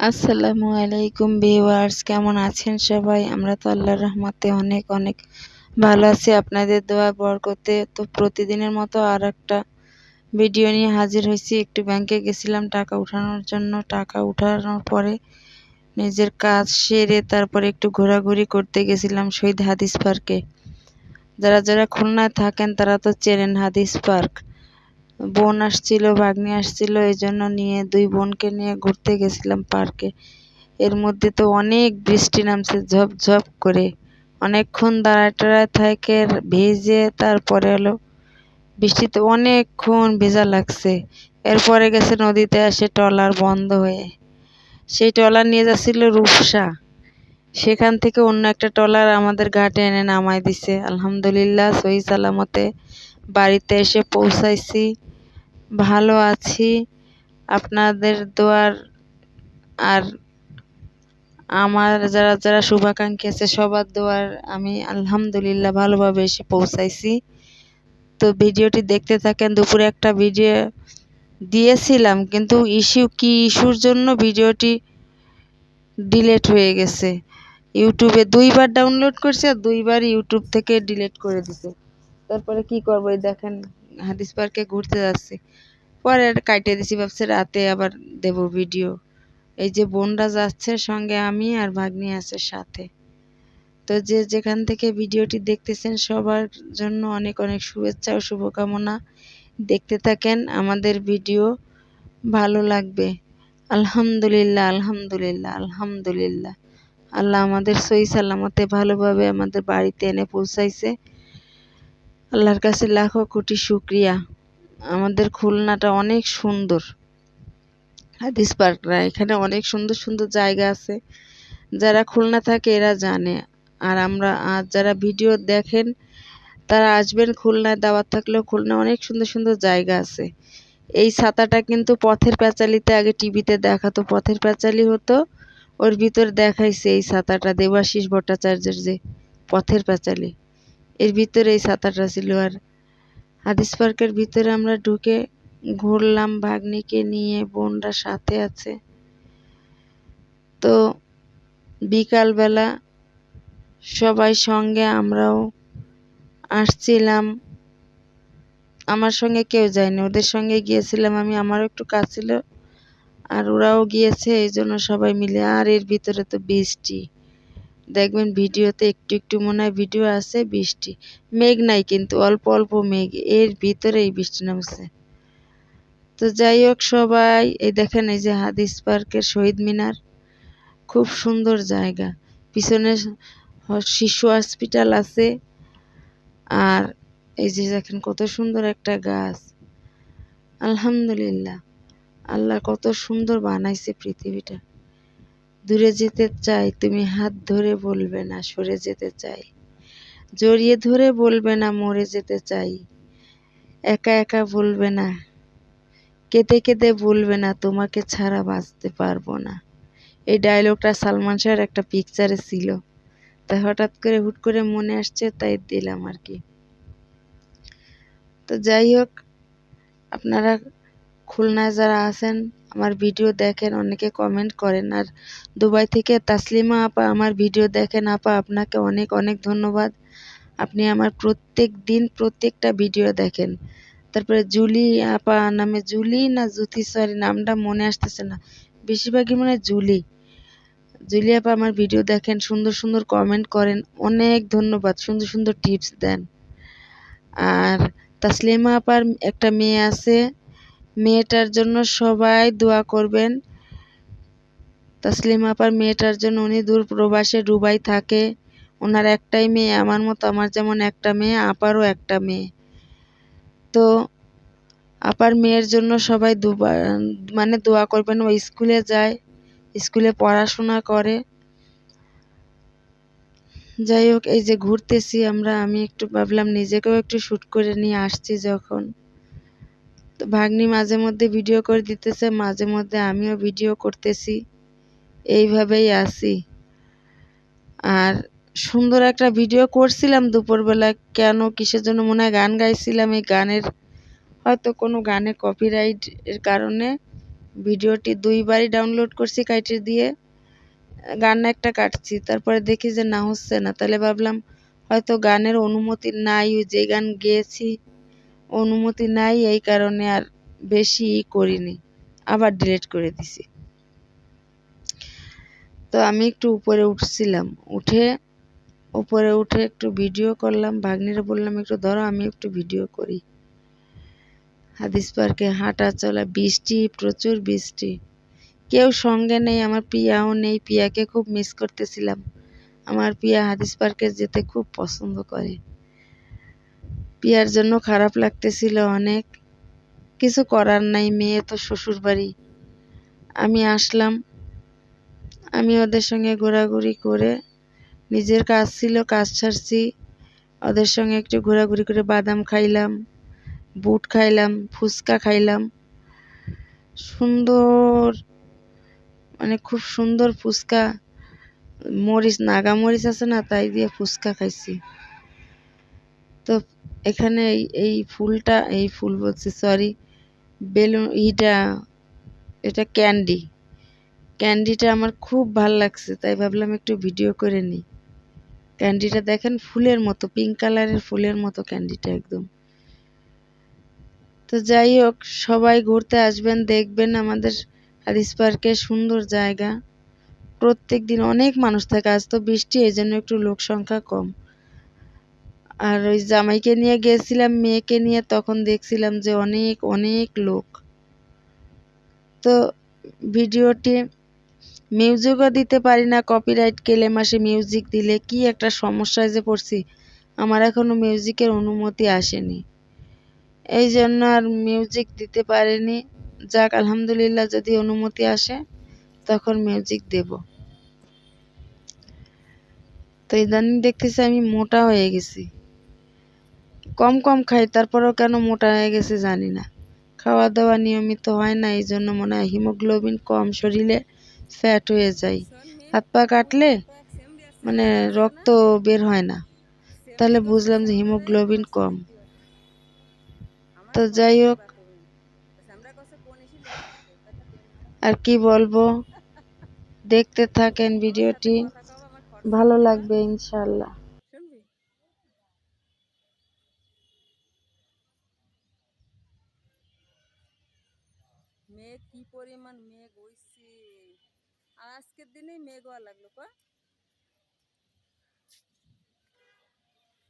আসসালামু আলাইকুম ভিউয়ার্স, কেমন আছেন সবাই? আমরা তো আল্লাহর রহমতে অনেক অনেক ভালো আছি। আপনাদের দোয়া বরকতে তো প্রতিদিনের মতো আর একটা ভিডিও নিয়ে হাজির হয়েছি। একটু ব্যাংকে গেছিলাম টাকা উঠানোর জন্য। টাকা উঠানোর পরে নিজের কাজ সেরে তারপরে একটু ঘোরাঘুরি করতে গেছিলাম শহীদ হাদিস পার্কে। যারা যারা খুলনায় থাকেন তারা তো চেনেন হাদিস পার্ক। বোন আসছিল, ভাগ্নি আসছিল এই জন্য নিয়ে দুই বোনকে নিয়ে ঘুরতে গেছিলাম পার্কে এর মধ্যে তো অনেক বৃষ্টি নামছে ঝপঝপ করে। অনেকক্ষণ দাঁড়ায় টাড়ায় থাকে, ভিজে তারপরে হলো বৃষ্টিতে অনেকক্ষণ ভেজা লাগছে। এরপরে গেছে নদীতে আসে ট্রলার বন্ধ হয়ে। সেই ট্রলার নিয়ে যাচ্ছিল রূপসা। সেখান থেকে অন্য একটা ট্রলার আমাদের ঘাটে এনে নামাই দিছে। আলহামদুলিল্লাহ, সহি সালামতে বাড়িতে এসে পৌঁছাইছি। ভালো আছি। আপনাদের দোয়ার আর আমার যারা যারা শুভাকাঙ্ক্ষী আছে, সবার দোয়ার আমি আলহামদুলিল্লাহ ভালোভাবে এসে পৌঁছাইছি। তো ভিডিওটি দেখতে থাকেন, দুপুরে একটা ভিডিও দিয়েছিলাম, কিন্তু ইস্যু কি ইস্যুর জন্য ভিডিওটি ডিলেট হয়ে গেছে। ইউটিউবে দুইবার ডাউনলোড করছে আর দুইবার ইউটিউব থেকে ডিলেট করে দিছে। তারপরে কি করব দেখেন। হাদিস পার্কে ঘুরতে যাচ্ছি। পরে কাটে দিছি, ভাবছে রাতে আবার দেব ভিডিও। এই যে বোনরা যাচ্ছে সঙ্গে আমি আর ভাগ্নি আছে সাথে। তো যে যেখান থেকে ভিডিওটি দেখতেছেন, সবার জন্য অনেক অনেক শুভেচ্ছা ও শুভকামনা। দেখতে থাকেন, আমাদের ভিডিও ভালো লাগবে। আলহামদুলিল্লাহ আলহামদুলিল্লাহ আলহামদুলিল্লাহ। আল্লাহ আমাদের সই সালামতে ভালোভাবে আমাদের বাড়িতে এনে পৌঁছাইছে। আল্লাহর কাছে লাখো কোটি শুক্রিয়া। আমাদের খুলনাটা অনেক সুন্দর। হাদিস পার্করা, এখানে অনেক সুন্দর সুন্দর জায়গা আছে। যারা খুলনা থাকে এরা জানে। আর আমরা, আর যারা ভিডিও দেখেন, তারা আসবেন খুলনায়, দাওয়াত থাকলেও খুলনা অনেক সুন্দর সুন্দর জায়গা আছে। এই ছাতাটা কিন্তু পথের প্যাচালিতে, আগে টিভিতে দেখাতো পথের প্যাচালি হতো, ওর ভিতর দেখাইছে এই ছাতাটা দেবাশিস ভট্টাচার্যের যে পথের প্যাচালি। এর ভিতরে এই ছাতাটা ছিল আর হাদিস পার্কের ভিতরে আমরা ঢুকে ঘুরলাম, ভাগ্নিকে নিয়ে, বোনরা সাথে আছে। তো বিকালবেলা সবাই সঙ্গে আমরাও আসছিলাম। আমার সঙ্গে কেউ যায়নি, ওদের সঙ্গে গিয়েছিলাম আমি, আমারও একটু কাজ ছিল আর ওরাও গিয়েছে, এই জন্য সবাই মিলে। আর এর ভিতরে তো বৃষ্টি। দেখবেন ভিডিওতে একটু একটু মনে হয় ভিডিও আছে বৃষ্টি। মেঘ নাই কিন্তু অল্প অল্প মেঘ, এর ভিতরেই বৃষ্টি নামছে। তো যাই হোক সবাই, এই দেখেন এই যে হাদিস পার্কের শহীদ মিনার, খুব সুন্দর জায়গা। পিছনে শিশু হসপিটাল আছে, আর এই যে দেখেন কত সুন্দর একটা গাছ। আলহামদুলিল্লাহ, আল্লাহ কত সুন্দর বানাইছে পৃথিবীটা। দূরে যেতে চাই, তুমি হাত ধরে বলবে না, সরে যেতে চাই। জড়িয়ে ধরে বলবে না, মরে যেতে চাই। একা একা বলবে না, কেঁদে কেঁদে বলবে না, তোমাকে ছাড়া বাঁচতে পারব না। এই ডায়লগটা সালমান শাহের একটা পিকচারে ছিল। তাই হঠাৎ করে হুট করে মনে আসছে, তাই দিলাম আর কি। তো যাই হোক, আপনারা খুলনায় যারা আছেন আমার ভিডিও দেখেন, অনেকে কমেন্ট করেন। আর দুবাই থেকে তাসলিমা আপা আমার ভিডিও দেখেন আপা, আপনাকে অনেক অনেক ধন্যবাদ। আপনি আমার প্রত্যেক দিন প্রত্যেকটা ভিডিও দেখেন। তারপরে জুলি আপা নামে জুলি না জুথি সরি নামটা মনে আসতেছে না। বেশিরভাগই মনে জুলি। জুলি আপা আমার ভিডিও দেখেন, সুন্দর সুন্দর কমেন্ট করেন। অনেক ধন্যবাদ, সুন্দর সুন্দর টিপস দেন। আর তাসলিমা আপার একটা মেয়ে আছে মেয়েটার জন্য সবাই দোয়া করবেন। তাসলিমা আপার মেয়েটার জন্য উনি দূর প্রবাসে ডুবাই থাকে। ওনার একটাই মেয়ে, আমার মতো আমার যেমন একটা মেয়ে, আপারও একটা মেয়ে। তো আপার মেয়ের জন্য সবাই দুবার মানে দোয়া করবেন, ও স্কুলে যায়, স্কুলে পড়াশোনা করে। যাই হোক, এই যে ঘুরতেছি আমরা, আমি একটু ভাবলাম নিজেকেও একটু শ্যুট করে নিয়ে আসছি যখন। তো ভাগ্নি মাঝে মধ্যে ভিডিও করে দিতেছে, মাঝে মধ্যে আমিও ভিডিও করতেছি। এইভাবেই আসি আর সুন্দর একটা ভিডিও করছিলাম দুপুরবেলা, কেন কিসের জন্য মনে হয় গান গাইছিলাম এই গানের। হয়তো কোনো গানে কপিরাইট এর কারণে ভিডিওটি দুইবারই ডাউনলোড করছি কাইটে দিয়ে। গান একটা কাটছি, তারপরে দেখি যে না হচ্ছে না। তাহলে ভাবলাম হয়তো গানের অনুমতি নাই, ওই যে গান গেয়েছি। অনুমতি নাই, এই কারণে আর বেশি করিনি। আবার ডিলিট করে দিছি। তো আমি একটু উপরে উঠছিলাম। উঠে, উপরে উঠে একটু ভিডিও করলাম। ভাগ্নিরে বললাম, একটু ধরো, আমি একটু ভিডিও করি। হাদিস পার্কে হাঁটা চলা, বৃষ্টি, প্রচুর বৃষ্টি। কেউ সঙ্গে নেই, আমার পিয়াও নেই। পিয়াকে খুব মিস করতেছিলাম। আমার পিয়া হাদিস পার্কে যেতে খুব পছন্দ করে। পিয়ার জন্য খারাপ লাগতেছিল অনেক। কিছু করার নাই, মেয়ে তো শ্বশুর বাড়ি আমি আসলাম। আমি ওদের সঙ্গে ঘোরাঘুরি করে নিজের কাজ ছিল, কাজ ছাড়ছি ওদের সঙ্গে একটু ঘোরাঘুরি করে বাদাম খাইলাম, বুট খাইলাম, ফুচকা খাইলাম। সুন্দর মানে খুব সুন্দর ফুচকা। মরিচ, নাগা মরিচ আছে না, তাই দিয়ে ফুচকা খাইছি। তো এখানে এই এই ফুলটা, এই ফুল বলছি সরি বেলুন, ইটা, এটা ক্যান্ডি। ক্যান্ডিটা আমার খুব ভালো লাগছে, তাই ভাবলাম একটু ভিডিও করে নিই। ক্যান্ডিটা দেখেন, ফুলের মতো পিঙ্ক কালারের ফুলের মতো ক্যান্ডিটা একদম। তো যাই হোক, সবাই ঘুরতে আসবেন, দেখবেন আমাদের হাদিস পার্কে সুন্দর জায়গা। প্রত্যেক দিন অনেক মানুষ থাকে, আজ তো বৃষ্টি এই জন্য একটু লোক সংখ্যা কম। আর ওই জামাইকে নিয়ে গেছিলাম, মেয়েকে নিয়ে তখন দেখছিলাম যে অনেক অনেক লোক। তো ভিডিওটি মিউজিকও দিতে পারি না কপিরাইট কেলে মাসে মিউজিক দিলে কি একটা সমস্যায় যে পড়ছি, আমার এখনও মিউজিকের অনুমতি আসেনি। এই জন্য আর মিউজিক দিতে পারিনি। যাক, আলহামদুলিল্লাহ যদি অনুমতি আসে, তখন মিউজিক দেব। তো ইদানিং দেখতেছি আমি মোটা হয়ে গেছি। কম কম খাই, তারপরেও কেন মোটা হয়ে গেছে জানি না। খাওয়া দাওয়া নিয়মিত হয় না এই জন্য মনে হয় হিমোগ্লোবিন কম, শরীরে ফ্যাট হয়ে যায়। হাত পা কাটলে মানে রক্ত বের হয় না। তাহলে বুঝলাম যে হিমোগ্লোবিন কম। তো যাই হোক। আর কি বলব? দেখতে থাকেন ভিডিওটি। ভালো লাগবে ইনশাল্লাহ মেঘ কি পরিমাণ মেঘ হইছে আর আজকের দিনে মেঘ হওয়া লাগল ক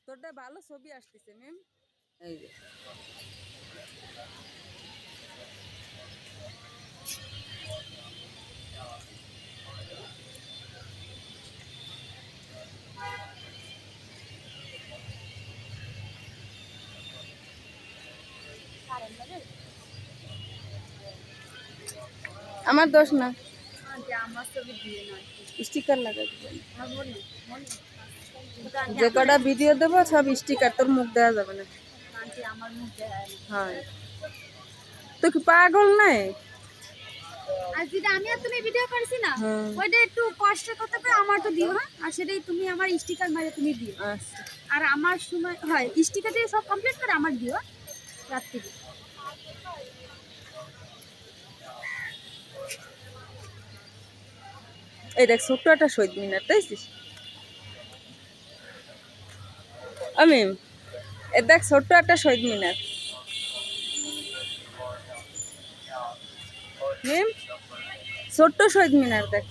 তোরটা ভালো ছবি আসতেছে ম্যাম এই যে আমার দোষ না। স্টিকার লাগাই দিবেন। যে কটা ভিডিও দেবো সব স্টিকার তোর মুখ দেওয়া যাবে না। হয়। তো কি পাগল নাই? আমি আর তুমি ভিডিও করেছি না হ্যাঁ। ওইটা একটু কষ্ট করতে পারে আমার তো দিও হ্যাঁ? আর সেটাই তুমি আমার স্টিকার মারে তুমি দিও। আচ্ছা। আর আমার সময় হয় স্টিকার দিয়ে সব কমপ্লিট করে আমার দিও রাত্রি। এই দেখ, ছোট্ট একটা শহীদ মিনার তাইছিস আমি এ দেখ, ছোট্ট একটা শহীদ মিনার। ছোট্ট শহীদ মিনার দেখ।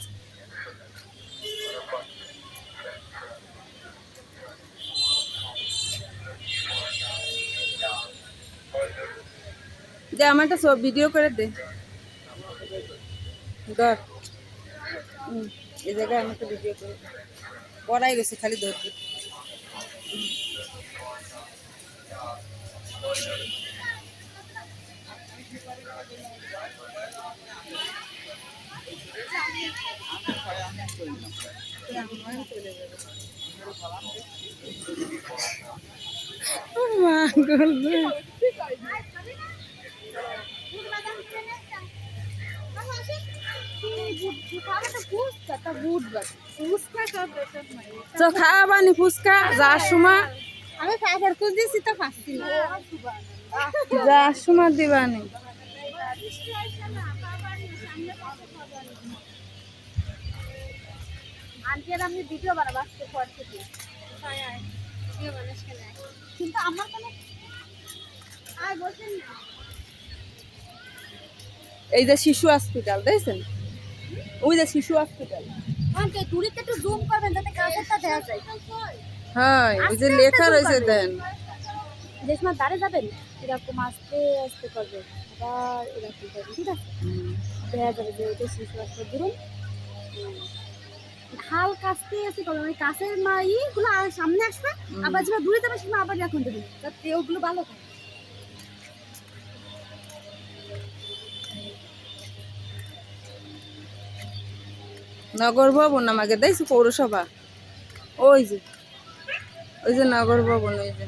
দে একটা ভিডিও করে দে। ধর। এই জায়গায় আমি একটা ভিডিও করে। পড়াই গেছে খালি ধরবি মা গল্প তো খাওয়াবানি ফুচকা যার সময় আমি পাপড় দিয়েছি তো পাচ্ছি যার সময় দিবানি আমি ভিডিও বানাবো আজকে পর থেকে। আয় আয় ভিডিও বানাস কেন আয়। কিন্তু আমার কোনো আয় বসেন না। এই যে শিশু হসপিটাল দেখছেন? ওই যে শিশু হসপিটাল হ্যাঁ ওই যে লেখা রয়েছে দেন। যে সময় দাঁড়িয়ে যাবেন? এরকম আস্তে আস্তে করবেন। আবার এরকম করবেন ঠিক আছে? দেখা যাবে যে ওইটা শিশু আসতে ধরুন হালকা আস্তে আস্তে করবেন। ওই কাছের মা ইগুলো সামনে আসবে। আবার যেটা দূরে যাবে সেটা আবার এখন দেবেন। যাতে ওগুলো ভালো থাকে। নগর ভবন আমাকে দেখছি পৌরসভা। ওই যে ওই যে নগর ভবন, ওই যে।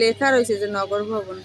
লেখা রয়েছে যে নগর ভবন।